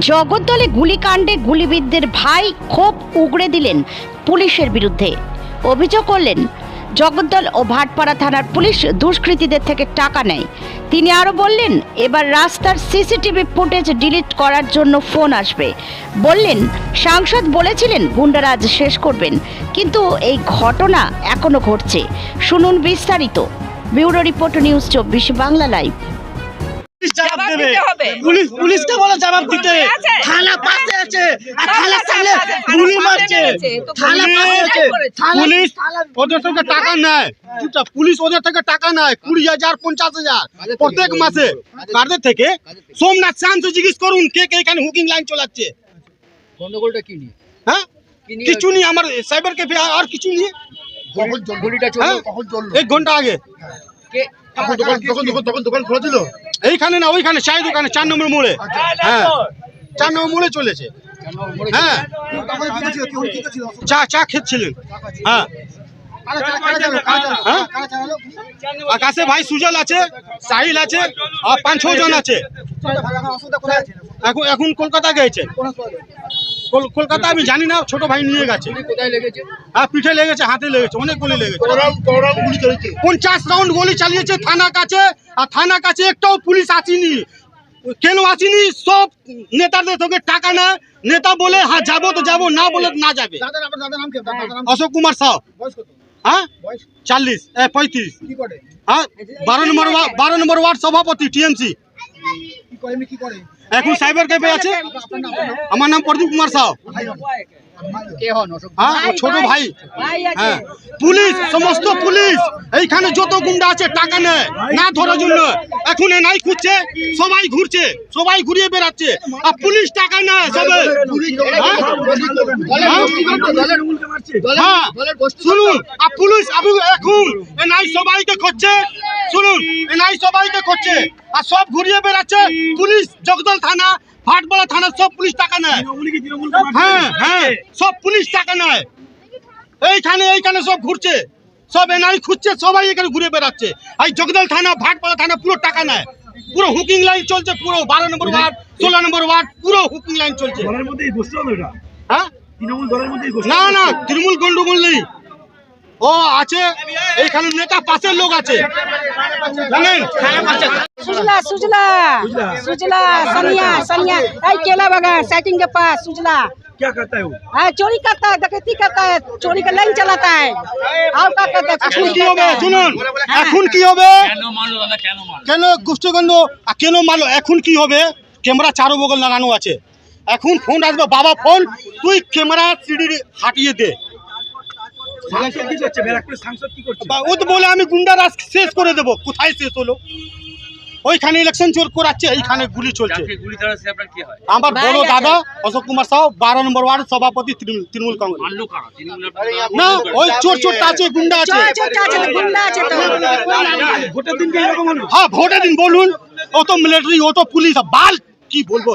জগদ্দলে গুলিকাণ্ডে গুলিবিদদের ভাই ক্ষোভ উগড়ে দিলেন পুলিশের বিরুদ্ধে। অভিযোগ করলেন, জগদ্দল ও ভাটপাড়া থানার পুলিশ দুষ্কৃতীদের থেকে টাকা নেয়। তিনি আরও বললেন, এবার রাস্তার সিসিটিভি ফুটেজ ডিলিট করার জন্য ফোন আসবে। বললেন, সাংসদ বলেছিলেন গুন্ডারাজ শেষ করবেন, কিন্তু এই ঘটনা এখনও ঘটছে। শুনুন বিস্তারিত। ব্যুরো রিপোর্ট নিউজ চব্বিশ বাংলা লাইভ। জবাব জবাব দেবে। পুলিশ পুলিশকে বলে জবাব দিতে। থানা পাশে আছে। আর থানা সামনে পাশে আছে, থানা গুলি মারছে থানা পাশে আছে। পুলিশ ওদের থেকে টাকা নেয়। পুলিশ ওদের থেকে টাকা নেয়। কুড়ি হাজার পঞ্চাশ হাজার প্রত্যেক মাসে। কাদের থেকে? সোমনাথ শান্ত জিজ্ঞেস করুন কে কে এখানে হুকিং লাইন চালাচ্ছে। গন্ডগোলটা কি নিয়ে? হ্যাঁ? নিয়ে? কিছু নেই আমার সাইবার ক্যাফে আর কিছু চলল হ্যাঁ? এক ঘণ্টা আগে। তখন দোকান তখন দোকান খোলা ছিল? এইখানে না ওইখানে চাই দোকানে চার নম্বর মোড়ে হ্যাঁ চার নম্বর মোড়ে চলেছে হ্যাঁ চা চা খেচ্ছিলেন হ্যাঁ হ্যাঁ? আকাশে ভাই সুজল আছে সাহিল আছে আর পাঁচ ছ জন আছে এখন অসুবিধা কোথায় আছে এখন কলকাতা গেছে কলকাতা আমি জানি না ছোট ভাই নিয়ে গেছে। হ্যাঁ পিঠে লেগেছে হাতে লেগেছে অনেক গুলি লেগেছে। পঞ্চাশ রাউন্ড গুলি চালিয়েছে থানা কাছে আর থানা কাছে একটাও পুলিশ আসেনি। কেন আসেনি? সব নেতাদের থেকে টাকা নেয়। নেতা বলে হ্যাঁ যাব তো যাব না বলে না যাবে। নাম অশোক কুমার কত? হ্যাঁ? বয়স চাল্লিশ এ পঁয়ত্রিশ। হ্যাঁ বারো নম্বর ওয়ার্ড বারো নম্বর ওয়ার্ড সভাপতি টিএমসি। কি করে কি করে? এখন সাইবার ক্যাফে আছে আমার নাম প্রদীপ কুমার হ্যাঁ ও ছোট ভাই হ্যাঁ পুলিশ সমস্ত পুলিশ এইখানে যত গুন্ডা আছে টাকা নেয় না ধরার জন্য এখন এ নাই খুঁজছে সবাই ঘুরছে সবাই ঘুরিয়ে বেড়াচ্ছে আর পুলিশ টাকা নেয় সবে হ্যাঁ? হ্যাঁ শুনুন আর পুলিশ এখন এ নাই সবাইকে করছে শুনুন এ নাই সবাইকে করছে আর সব ঘুরিয়ে বেড়াচ্ছে পুলিশ জগদল থানা ভাটপাড়া থানা সব পুলিশ টাকা নেয়। হ্যাঁ হ্যাঁ সব পুলিশ টাকা নেয়। এইখানে এইখানে সব ঘুরছে। সব এনআই খুঁজছে সবাই এখানে ঘুরে বেড়াচ্ছে। এই জগদল থানা ভাটপাড়া থানা পুরো টাকা নেয়। পুরো হুকিং লাইন চলছে পুরো বারো নম্বর ওয়ার্ড ষোলো নম্বর ওয়ার্ড পুরো হুকিং লাইন চলছে। হ্যাঁ? না না তৃণমূল গন্ডগোল নেই। ও আছে এইখানে নেতা পাশের লোক আছে জানেন सुजला सुजला सुजला सनिया सनिया आई केला बागान सेटिंग के पास सुजला क्या करता है वो हाँ चोरी करता है डकैती करता है चोरी का लाइन चलाता है और क्या करता है कुछ এখন नहीं কি হবে करता है। শুনুন এখন কি হবে কেন গোষ্ঠীগন্ধ আর কেন মারলো এখন কি হবে ক্যামেরা চারো বগল লাগানো আছে এখন ফোন আসবে বাবা ফোন তুই ক্যামেরা সিডি হাটিয়ে দে গুন্ডা রাজ শেষ করে দেবো। কোথায় শেষ হলো? ওইখানে ইলেকশন চোর করাচ্ছে এইখানে আমার বড় দাদা অশোক কুমার বারো নম্বর ওয়ার্ড সভাপতি না ওই চোর চোরটা আছে গুন্ডা আছে। হ্যাঁ, দিন বলুন। ও তো মিলিটারি ও তো পুলিশ বাল কি বলব?